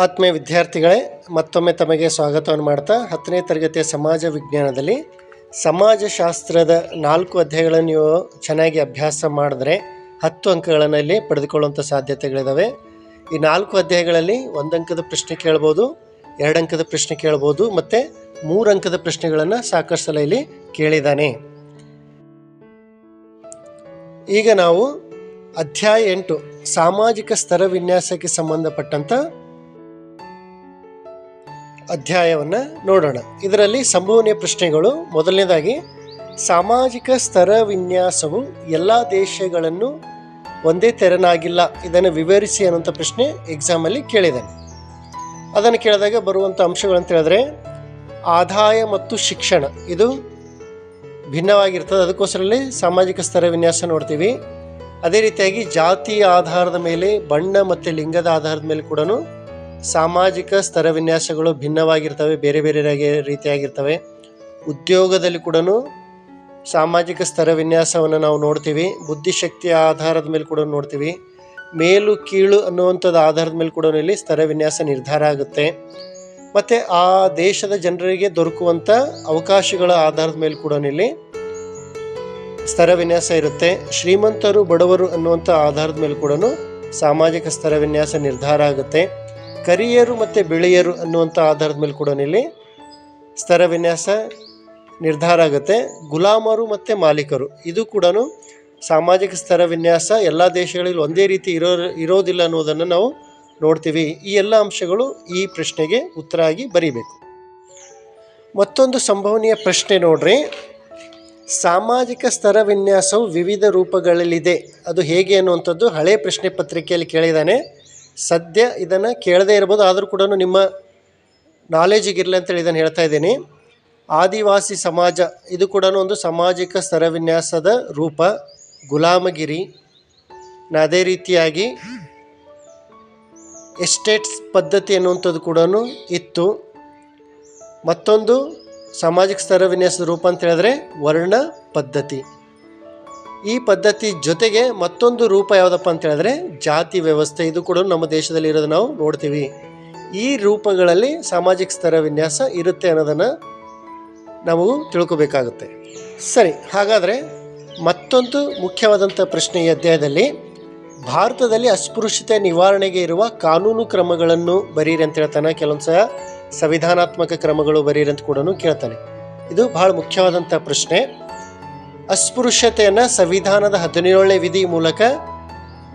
ಆತ್ಮೀಯ ವಿದ್ಯಾರ್ಥಿಗಳೇ, ಮತ್ತೊಮ್ಮೆ ತಮಗೆ ಸ್ವಾಗತವನ್ನು ಮಾಡ್ತಾ ಹತ್ತನೇ ತರಗತಿಯ ಸಮಾಜ ವಿಜ್ಞಾನದಲ್ಲಿ ಸಮಾಜಶಾಸ್ತ್ರದ ನಾಲ್ಕು ಅಧ್ಯಾಯಗಳನ್ನು ನೀವು ಚೆನ್ನಾಗಿ ಅಭ್ಯಾಸ ಮಾಡಿದ್ರೆ ಹತ್ತು ಅಂಕಗಳನ್ನು ಇಲ್ಲಿ ಪಡೆದುಕೊಳ್ಳುವಂಥ ಸಾಧ್ಯತೆಗಳಿದ್ದಾವೆ ಈ ನಾಲ್ಕು ಅಧ್ಯಾಯಗಳಲ್ಲಿ ಒಂದು ಅಂಕದ ಪ್ರಶ್ನೆ ಕೇಳ್ಬೋದು, ಎರಡು ಅಂಕದ ಪ್ರಶ್ನೆ ಕೇಳ್ಬೋದು, ಮತ್ತು ಮೂರು ಅಂಕದ ಪ್ರಶ್ನೆಗಳನ್ನು ಸಾಕಷ್ಟು ಸಲ ಇಲ್ಲಿ ಕೇಳಿದ್ದಾನೆ ಈಗ ನಾವು ಅಧ್ಯಾಯ ಎಂಟು, ಸಾಮಾಜಿಕ ಸ್ತರ ವಿನ್ಯಾಸಕ್ಕೆ ಸಂಬಂಧಪಟ್ಟಂತ ಅಧ್ಯಾಯವನ್ನು ನೋಡೋಣ. ಇದರಲ್ಲಿ ಸಂಭವನೀಯ ಪ್ರಶ್ನೆಗಳು. ಮೊದಲನೇದಾಗಿ, ಸಾಮಾಜಿಕ ಸ್ತರ ವಿನ್ಯಾಸವು ಎಲ್ಲ ದೇಶಗಳನ್ನು ಒಂದೇ ತೆರನಾಗಿಲ್ಲ. ಇದನ್ನು ವಿವರಿಸಿ ಅನ್ನೋಂಥ ಪ್ರಶ್ನೆ ಎಕ್ಸಾಮಲ್ಲಿ ಕೇಳಿದ್ದಾನೆ. ಅದನ್ನು ಕೇಳಿದಾಗ ಬರುವಂಥ ಅಂಶಗಳಂತ ಹೇಳಿದ್ರೆ, ಆದಾಯ ಮತ್ತು ಶಿಕ್ಷಣ. ಇದು ಭಿನ್ನವಾಗಿರ್ತದೆ. ಅದಕ್ಕೋಸ್ಕರಲ್ಲಿ ಸಾಮಾಜಿಕ ಸ್ತರ ವಿನ್ಯಾಸ ನೋಡ್ತೀವಿ. ಅದೇ ರೀತಿಯಾಗಿ ಜಾತಿಯ ಆಧಾರದ ಮೇಲೆ, ಬಣ್ಣ ಮತ್ತು ಲಿಂಗದ ಆಧಾರದ ಮೇಲೆ ಕೂಡ ಸಾಮಾಜಿಕ ಸ್ತರ ವಿನ್ಯಾಸಗಳು ಭಿನ್ನವಾಗಿರ್ತವೆ, ಬೇರೆ ಬೇರೆ ರೀತಿಯಾಗಿರ್ತವೆ. ಉದ್ಯೋಗದಲ್ಲಿ ಕೂಡ ಸಾಮಾಜಿಕ ಸ್ತರ ವಿನ್ಯಾಸವನ್ನು ನಾವು ನೋಡ್ತೀವಿ. ಬುದ್ಧಿಶಕ್ತಿಯ ಆಧಾರದ ಮೇಲೆ ಕೂಡ ನೋಡ್ತೀವಿ. ಮೇಲು ಕೀಳು ಅನ್ನುವಂಥದ್ದು ಆಧಾರದ ಮೇಲೆ ಕೂಡ ಇಲ್ಲಿ ಸ್ತರ ವಿನ್ಯಾಸ ನಿರ್ಧಾರ ಆಗುತ್ತೆ. ಮತ್ತು ಆ ದೇಶದ ಜನರಿಗೆ ದೊರಕುವಂಥ ಅವಕಾಶಗಳ ಆಧಾರದ ಮೇಲೆ ಕೂಡ ಇಲ್ಲಿ ಸ್ತರ ವಿನ್ಯಾಸ ಇರುತ್ತೆ. ಶ್ರೀಮಂತರು, ಬಡವರು ಅನ್ನುವಂಥ ಆಧಾರದ ಮೇಲೆ ಕೂಡ ಸಾಮಾಜಿಕ ಸ್ತರ ವಿನ್ಯಾಸ ನಿರ್ಧಾರ ಆಗುತ್ತೆ. ಕರಿಯರು ಮತ್ತು ಬಿಳಿಯರು ಅನ್ನುವಂಥ ಆಧಾರದ ಮೇಲೆ ಕೂಡ ಇಲ್ಲಿ ಸ್ತರ ವಿನ್ಯಾಸ ನಿರ್ಧಾರ ಆಗುತ್ತೆ. ಗುಲಾಮರು ಮತ್ತು ಮಾಲೀಕರು, ಇದು ಕೂಡ ಸಾಮಾಜಿಕ ಸ್ತರ ವಿನ್ಯಾಸ, ಎಲ್ಲ ದೇಶಗಳಲ್ಲಿ ಒಂದೇ ರೀತಿ ಇರೋ, ಇರೋದಿಲ್ಲ ಅನ್ನೋದನ್ನು ನಾವು ನೋಡ್ತೀವಿ. ಈ ಎಲ್ಲ ಅಂಶಗಳು ಈ ಪ್ರಶ್ನೆಗೆ ಉತ್ತರ ಆಗಿ ಬರೀಬೇಕು. ಮತ್ತೊಂದು ಸಂಭವನೀಯ ಪ್ರಶ್ನೆ ನೋಡ್ರಿ. ಸಾಮಾಜಿಕ ಸ್ತರ ವಿನ್ಯಾಸವು ವಿವಿಧ ರೂಪಗಳಲ್ಲಿದೆ. ಅದು ಹೇಗೆ ಅನ್ನುವಂಥದ್ದು ಹಳೆ ಪ್ರಶ್ನೆ ಪತ್ರಿಕೆಯಲ್ಲಿ ಕೇಳಿದ್ದಾನೆ. ಸದ್ಯ ಇದನ್ನು ಕೇಳದೇ ಇರ್ಬೋದು, ಆದರೂ ಕೂಡ ನಿಮ್ಮ ನಾಲೆಜಿಗಿರಲಿ ಅಂತೇಳಿ ಇದನ್ನು ಹೇಳ್ತಾ ಇದ್ದೀನಿ. ಆದಿವಾಸಿ ಸಮಾಜ, ಇದು ಕೂಡ ಒಂದು ಸಾಮಾಜಿಕ ಸ್ತರವಿನ್ಯಾಸದ ರೂಪ. ಗುಲಾಮಗಿರಿ ಅದೇ ರೀತಿಯಾಗಿ ಎಸ್ಟೇಟ್ಸ್ ಪದ್ಧತಿ ಅನ್ನುವಂಥದ್ದು ಕೂಡ ಇತ್ತು. ಮತ್ತೊಂದು ಸಾಮಾಜಿಕ ಸ್ತರವಿನ್ಯಾಸದ ರೂಪ ಅಂತ ಹೇಳಿದ್ರೆ ವರ್ಣ ಪದ್ಧತಿ. ಈ ಪದ್ಧತಿ ಜೊತೆಗೆ ಮತ್ತೊಂದು ರೂಪ ಯಾವುದಪ್ಪ ಅಂತ ಹೇಳಿದ್ರೆ ಜಾತಿ ವ್ಯವಸ್ಥೆ ಇದು ಕೂಡ ನಮ್ಮ ದೇಶದಲ್ಲಿ ಇರೋದು ನಾವು ನೋಡ್ತೀವಿ. ಈ ರೂಪಗಳಲ್ಲಿ ಸಾಮಾಜಿಕ ಸ್ತರ ವಿನ್ಯಾಸ ಇರುತ್ತೆ ಅನ್ನೋದನ್ನು ನಾವು ತಿಳ್ಕೊಬೇಕಾಗುತ್ತೆ. ಸರಿ, ಹಾಗಾದರೆ ಮತ್ತೊಂದು ಮುಖ್ಯವಾದಂಥ ಪ್ರಶ್ನೆ ಈ ಅಧ್ಯಾಯದಲ್ಲಿ, ಭಾರತದಲ್ಲಿ ಅಸ್ಪೃಶ್ಯತೆ ನಿವಾರಣೆಗೆ ಇರುವ ಕಾನೂನು ಕ್ರಮಗಳನ್ನು ಬರೀರಿ ಅಂತ ಹೇಳ್ತಾನೆ. ಕೆಲವೊಂದು ಸಹ ಸಂವಿಧಾನಾತ್ಮಕ ಕ್ರಮಗಳು ಬರೀರಿ ಅಂತ ಕೂಡ ಕೇಳ್ತಾನೆ. ಇದು ಬಹಳ ಮುಖ್ಯವಾದಂಥ ಪ್ರಶ್ನೆ. ಅಸ್ಪೃಶ್ಯತೆಯನ್ನು ಸಂವಿಧಾನದ ಹದಿನೇಳನೇ ವಿಧಿ ಮೂಲಕ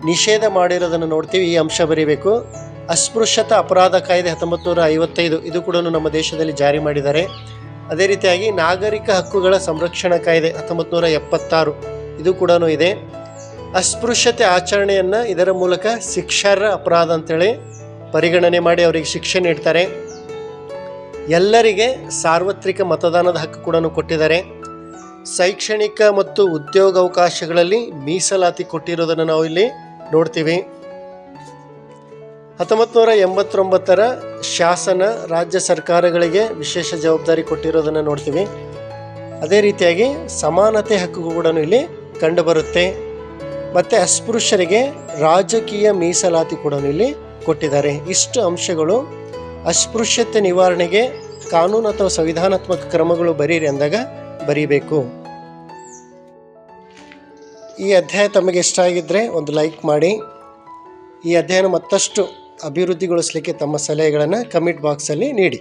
ನಿಷೇಧ ಮಾಡಿರೋದನ್ನು ನೋಡ್ತೀವಿ, ಈ ಅಂಶ ಬರೀಬೇಕು. ಅಸ್ಪೃಶ್ಯತ ಅಪರಾಧ ಕಾಯ್ದೆ ಹತ್ತೊಂಬತ್ತು ನೂರ ಐವತ್ತೈದು, ಇದು ಕೂಡ ನಮ್ಮ ದೇಶದಲ್ಲಿ ಜಾರಿ ಮಾಡಿದ್ದಾರೆ. ಅದೇ ರೀತಿಯಾಗಿ ನಾಗರಿಕ ಹಕ್ಕುಗಳ ಸಂರಕ್ಷಣಾ ಕಾಯ್ದೆ ಹತ್ತೊಂಬತ್ತು ನೂರ ಎಪ್ಪತ್ತಾರು, ಇದು ಕೂಡ ಇದೆ. ಅಸ್ಪೃಶ್ಯತೆ ಆಚರಣೆಯನ್ನು ಇದರ ಮೂಲಕ ಶಿಕ್ಷಾರ್ಹ ಅಪರಾಧ ಅಂತೇಳಿ ಪರಿಗಣನೆ ಮಾಡಿ ಅವರಿಗೆ ಶಿಕ್ಷೆ ನೀಡ್ತಾರೆ. ಎಲ್ಲರಿಗೆ ಸಾರ್ವತ್ರಿಕ ಮತದಾನದ ಹಕ್ಕು ಕೂಡ ಕೊಟ್ಟಿದ್ದಾರೆ. ಶೈಕ್ಷಣಿಕ ಮತ್ತು ಉದ್ಯೋಗಾವಕಾಶಗಳಲ್ಲಿ ಮೀಸಲಾತಿ ಕೊಟ್ಟಿರೋದನ್ನು ನಾವು ಇಲ್ಲಿ ನೋಡ್ತೀವಿ. ಹತ್ತೊಂಬತ್ತು ನೂರ ಎಂಬತ್ತೊಂಬತ್ತರ ಶಾಸನ ರಾಜ್ಯ ಸರ್ಕಾರಗಳಿಗೆ ವಿಶೇಷ ಜವಾಬ್ದಾರಿ ಕೊಟ್ಟಿರೋದನ್ನು ನೋಡ್ತೀವಿ. ಅದೇ ರೀತಿಯಾಗಿ ಸಮಾನತೆ ಹಕ್ಕು ಕೂಡ ಇಲ್ಲಿ ಕಂಡುಬರುತ್ತೆ. ಮತ್ತು ಅಸ್ಪೃಶ್ಯರಿಗೆ ರಾಜಕೀಯ ಮೀಸಲಾತಿ ಕೂಡ ಇಲ್ಲಿ ಕೊಟ್ಟಿದ್ದಾರೆ. ಇಷ್ಟು ಅಂಶಗಳು ಅಸ್ಪೃಶ್ಯತೆ ನಿವಾರಣೆಗೆ ಕಾನೂನು ಅಥವಾ ಸಂವಿಧಾನಾತ್ಮಕ ಕ್ರಮಗಳು ಬರೀರಿ ಅಂದಾಗ ಬರೀಬೇಕು. ಈ ಅಧ್ಯಾಯ ತಮಗೆ ಇಷ್ಟ ಆಗಿದ್ದರೆ ಒಂದು ಲೈಕ್ ಮಾಡಿ. ಈ ಅಧ್ಯಾಯನ ಮತ್ತಷ್ಟು ಅಭಿವೃದ್ಧಿಗೊಳಿಸಲಿಕ್ಕೆ ತಮ್ಮ ಸಲಹೆಗಳನ್ನು ಕಮೆಂಟ್ ಬಾಕ್ಸಲ್ಲಿ ನೀಡಿ.